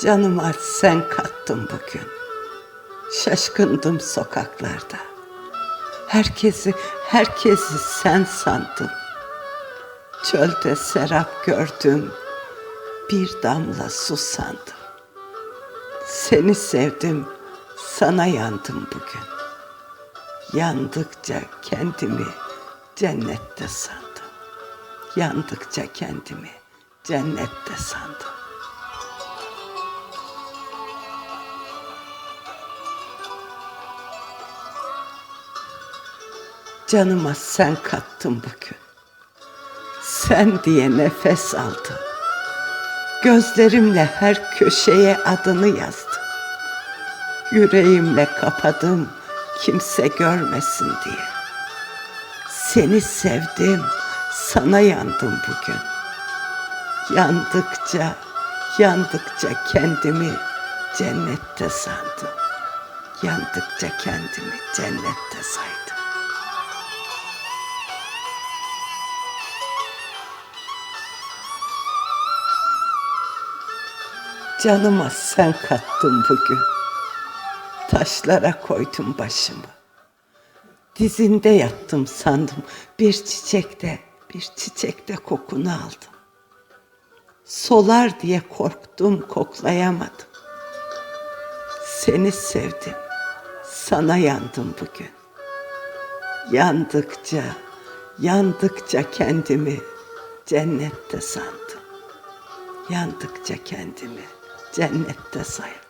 Canıma sen kattın bugün. Şaşkındım sokaklarda. Herkesi, herkesi sen sandım. Çölde serap gördüm. Bir damla su sandım. Seni sevdim, sana yandım bugün. Yandıkça kendimi cennette sandım. Yandıkça kendimi cennette sandım. Canıma sen kattın bugün. Sen diye nefes aldım. Gözlerimle her köşeye adını yazdım. Yüreğimle kapadım kimse görmesin diye. Seni sevdim, sana yandım bugün. Yandıkça, yandıkça kendimi cennette sandım. Yandıkça kendimi cennette saydım. Canıma sen kattın bugün. Taşlara koydum başımı. Dizinde yattım sandım. Bir çiçekte, bir çiçekte kokunu aldım. Solar diye korktum, koklayamadım. Seni sevdim, sana yandım bugün. Yandıkça, yandıkça kendimi cennette sandım. Yandıkça kendimi cennette saydım.